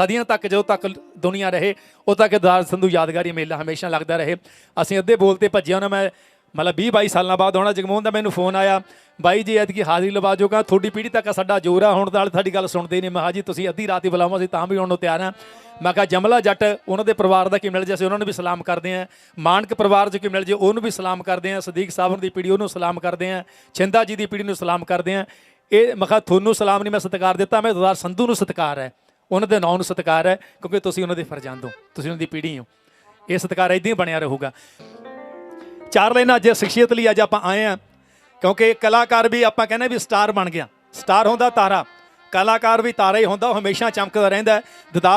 ਸਦੀਆਂ ਤੱਕ ਜਦੋਂ ਤੱਕ ਦੁਨੀਆ ਰਹੇ, ਉਦੋਂ ਤੱਕ ਦਾਰ ਸੰਧੂ ਯਾਦਗਾਰੀ ਮੇਲਾ ਹਮੇਸ਼ਾ ਲੱਗਦਾ ਰਹੇ। ਅਸੀਂ ਅੱਧੇ ਬੋਲ ਤੇ ਭੱਜਿਆ ਉਹਨਾਂ ਮੈਂ, ਮਤਲਬ 20 22 ਸਾਲਾਂ ਬਾਅਦ ਆਉਣਾ, ਜਗਮੋਹਨ ਦਾ ਮੈਨੂੰ ਫੋਨ ਆਇਆ, ਬਾਈ ਜੀ, ਐਤਕੀ ਹਾਜ਼ਰੀ ਲਵਾ ਜੋਗਾ, ਤੁਹਾਡੀ ਪੀੜ੍ਹੀ ਤੱਕ ਸਾਡਾ ਜ਼ੋਰ ਆ, ਹੁਣ ਨਾਲ ਤੁਹਾਡੀ ਗੱਲ ਸੁਣਦੇ ਨਹੀਂ। ਮੈਂ ਕਿਹਾ ਜੀ, ਤੁਸੀਂ ਅੱਧੀ ਰਾਤ ਹੀ ਬੁਲਾਵਾਂ, ਅਸੀਂ ਤਾਂ ਵੀ ਆਉਣ ਨੂੰ ਤਿਆਰ ਹਾਂ ਮੈਂ ਕਿਹਾ ਜਮਲਾ ਜੱਟ, ਉਹਨਾਂ ਦੇ ਪਰਿਵਾਰ ਦਾ ਕੀ ਮਿਲ ਜੇ, ਅਸੀਂ ਉਹਨਾਂ ਨੂੰ ਵੀ ਸਲਾਮ ਕਰਦੇ ਹਾਂ ਮਾਨਕ ਪਰਿਵਾਰ ਜੋ ਕੀ ਮਿਲ ਜੇ, ਉਹਨੂੰ ਵੀ ਸਲਾਮ ਕਰਦੇ ਹਾਂ ਸਦੀਕ ਸਾਹਿਬ ਦੀ ਪੀੜ੍ਹੀ, ਉਹਨੂੰ ਸਲਾਮ ਕਰਦੇ ਹਾਂ ਛਿੰਦਾ ਜੀ ਦੀ ਪੀੜ੍ਹੀ ਨੂੰ ਸਲਾਮ ਕਰਦੇ ਹਾਂ ਇਹ ਮੈਂ ਕਿਹਾ, ਤੁਹਾਨੂੰ ਸਲਾਮ ਨਹੀਂ ਮੈਂ ਸਤਿਕਾਰ ਦਿੱਤਾ, ਮੈਂ ਦਰਬਾਰ ਸੰਧੂ ਨੂੰ ਸਤਿਕਾਰ ਹੈ। ਉਹਨਾਂ ਦੇ ਨਾਂ ਨੂੰ ਸਤਿਕਾਰ ਹੈ, ਕਿਉਂਕਿ ਤੁਸੀਂ ਉਹਨਾਂ ਦੇ ਫਰਜ਼ੰਦ ਹੋ, ਤੁਸੀਂ ਉਹਨਾਂ ਦੀ ਪੀੜ੍ਹੀ ਹੋ। ਇਹ ਸਤਿਕਾਰ ਇਦਾਂ ਹੀ ਬਣਿਆ ਰਹੂਗਾ। ਚਾਰ ਲਾਈਨਾਂ ਅੱਜ ਸ਼ਖਸੀਅਤ ਲਈ ਅੱਜ ਆਪਾਂ ਆਏ ਆ ਕਿਉਂਕਿ ਕਲਾਕਾਰ ਵੀ ਆਪਾਂ ਕਹਿੰਦੇ ਵੀ ਸਟਾਰ ਬਣ ਗਿਆ। ਸਟਾਰ ਹੁੰਦਾ ਤਾਰਾ, ਕਲਾਕਾਰ ਵੀ ਤਾਰਾ ਹੀ ਹੁੰਦਾ, ਉਹ ਹਮੇਸ਼ਾ ਚਮਕਦਾ ਰਹਿੰਦਾ ਹੈ।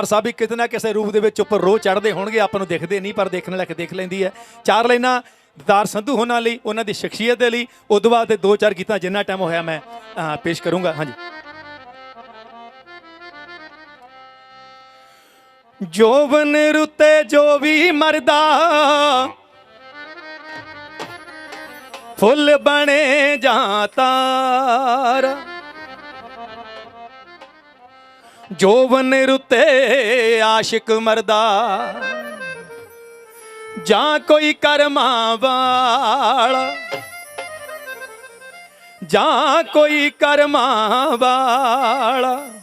ਸਾਹਿਬ ਵੀ ਕਿਤੇ ਨਾ ਕਿਸੇ ਰੂਪ ਦੇ ਵਿੱਚ ਉੱਪਰ ਰੋਹ ਚੜ੍ਹਦੇ ਹੋਣਗੇ, ਆਪਾਂ ਨੂੰ ਦਿਖਦੇ ਨਹੀਂ, ਪਰ ਦੇਖਣ ਲੱਗ ਦੇਖ ਲੈਂਦੀ ਹੈ। ਚਾਰ ਲਾਈਨਾਂ ਦਿਦਾਰ ਸੰਧੂ ਹੋਣਾ ਲਈ, ਉਹਨਾਂ ਦੀ ਸ਼ਖਸੀਅਤ ਦੇ ਲਈ ਉਦੋਂ ਬਾਅਦ ਦੇ ਦੋ ਚਾਰ ਗੀਤਾਂ ਜਿੰਨਾ ਟਾਈਮ ਹੋਇਆ ਮੈਂ ਪੇਸ਼ ਕਰੂੰਗਾ। ਹਾਂਜੀ। ਜੋਵਨ ਰੁੱਤੇ, ਜੋ ਵੀ ਮਰਦਾ, ਫੁੱਲ ਬਣੇ ਜਾਂ ਤਾਰ। ਜੋਵਨ ਰੁੱਤੇ, ਆਸ਼ਿਕ ਮਰਦਾ, ਜਾਂ ਕੋਈ ਕਰਮਾਂ ਵਾਲਾ। ਜਾਂ ਕੋਈ ਕਰਮਾਂ ਵਾਲਾ।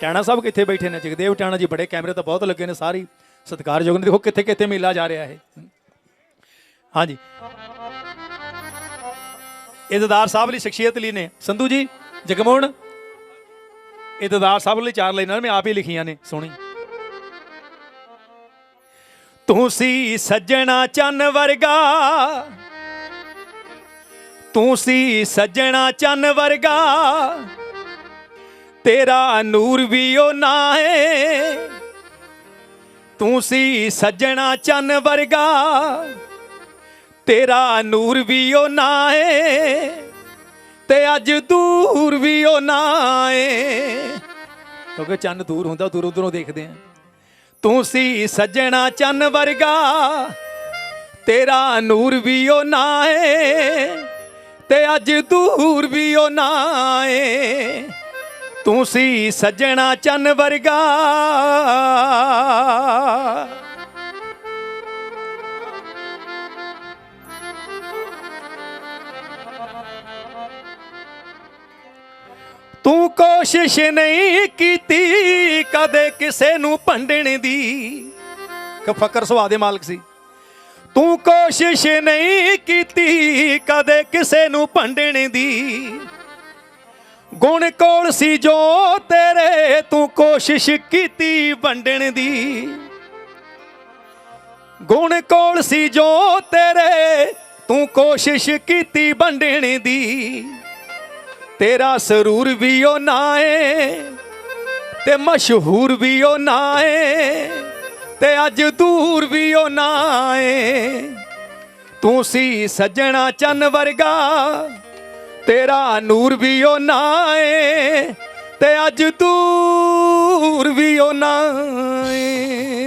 ਟਾਣਾ ਸਾਹਿਬ ਕਿੱਥੇ ਬੈਠੇ ਨੇ? ਜਗਦੇਵ ਟਾਣਾ ਜੀ ਬੜੇ ਕੈਮਰੇ ਤਾਂ ਬਹੁਤ ਲੱਗੇ ਨੇ, ਸਾਰੀ ਸਤਿਕਾਰਯੋਗ ਨੇ। ਦੇਖੋ ਕਿੱਥੇ ਕਿੱਥੇ ਮੇਲਾ ਜਾ ਰਿਹਾ ਹੈ ਹਾਂਜੀ। ਇਹ ਸਾਹਿਬ ਲਈ ਸ਼ਖਸੀਅਤ ਲਈ ਨੇ। ਸੰਧੂ ਜੀ, ਜਗਮੋਹਨ। ਇਹ ਦਦਾਰ ਸਾਹਿਬ ਲਈ ਚਾਰ ਲਾਈਨਾਂ ਮੈਂ ਆਪ ਹੀ ਲਿਖੀਆਂ ਨੇ, ਸੋਹਣੀ। ਤੂੰ ਸੀ ਸੱਜਣਾ ਚੰਨ ਵਰਗਾ ਤੂੰ ਸੀ ਸੱਜਣਾ ਚੰਨ ਵਰਗਾ ਤੇਰਾ ਨੂਰ ਵੀ ਉਹ ਨਾ ਏ। ਤੂੰ ਸੀ ਸੱਜਣਾ ਚੰਨ ਵਰਗਾ। ਤੇਰਾ ਨੂਰ ਵੀ ਉਹ ਨਾ ਏ। ਤੇ ਅੱਜ ਦੂਰ ਵੀ ਉਹ ਨਾ ਏ। ਕਿਉਂਕਿ ਚੰਨ ਦੂਰ ਹੁੰਦਾ, ਦੂਰ ਉਧਰੋਂ ਦੇਖਦੇ ਆ। ਤੂੰ ਸੀ ਸੱਜਣਾ ਚੰਨ ਵਰਗਾ। ਤੇਰਾ ਨੂਰ ਵੀ ਉਹ ਨਾ ਏ। ਤੇ ਅੱਜ ਦੂਰ ਵੀ ਉਹ ਨਾ ਏ। ਤੂੰ ਸੀ ਸੱਜਣਾ ਚੰਨ ਵਰਗਾ। ਤੂੰ ਕੋਸ਼ਿਸ਼ ਨਹੀਂ ਕੀਤੀ ਕਦੇ ਕਿਸੇ ਨੂੰ ਭੰਡਣ ਦੀ। ਕਿ ਫਕਰ ਸੁਭਾਅ ਦੇ ਮਾਲਕ ਸੀ। ਤੂੰ ਕੋਸ਼ਿਸ਼ ਨਹੀਂ ਕੀਤੀ ਕਦੇ ਕਿਸੇ ਨੂੰ ਭੰਡਣ ਦੀ। ਗੁਣ ਕੋਲ ਸੀ ਜੋ ਤੇਰੇ ਤੂੰ ਕੋਸ਼ਿਸ਼ ਕੀਤੀ ਵੰਡਣ ਦੀ? ਗੁਣ ਕੋਲ ਸੀ ਜੋ ਤੇਰੇ ਤੂੰ ਕੋਸ਼ਿਸ਼ ਕੀਤੀ ਵੰਡਣ ਦੀ? ਤੇਰਾ ਸਰੂਰ ਵੀ ਉਹ ਨਾ ਏ ਤੇ ਮਸ਼ਹੂਰ ਵੀ ਉਹ ਨਾ ਏ ਤੇ ਅੱਜ ਦੂਰ ਵੀ ਉਹ ਨਾ ਏ। ਤੂੰ ਸੀ ਸੱਜਣਾ ਚੰਨ ਵਰਗਾ ਤੇਰਾ ਨੂਰ ਵੀ ਉਹ ਨਾ ਏ ਤੇ ਅੱਜ ਦੂਰ ਵੀ ਉਹ ਨਾ ਏ।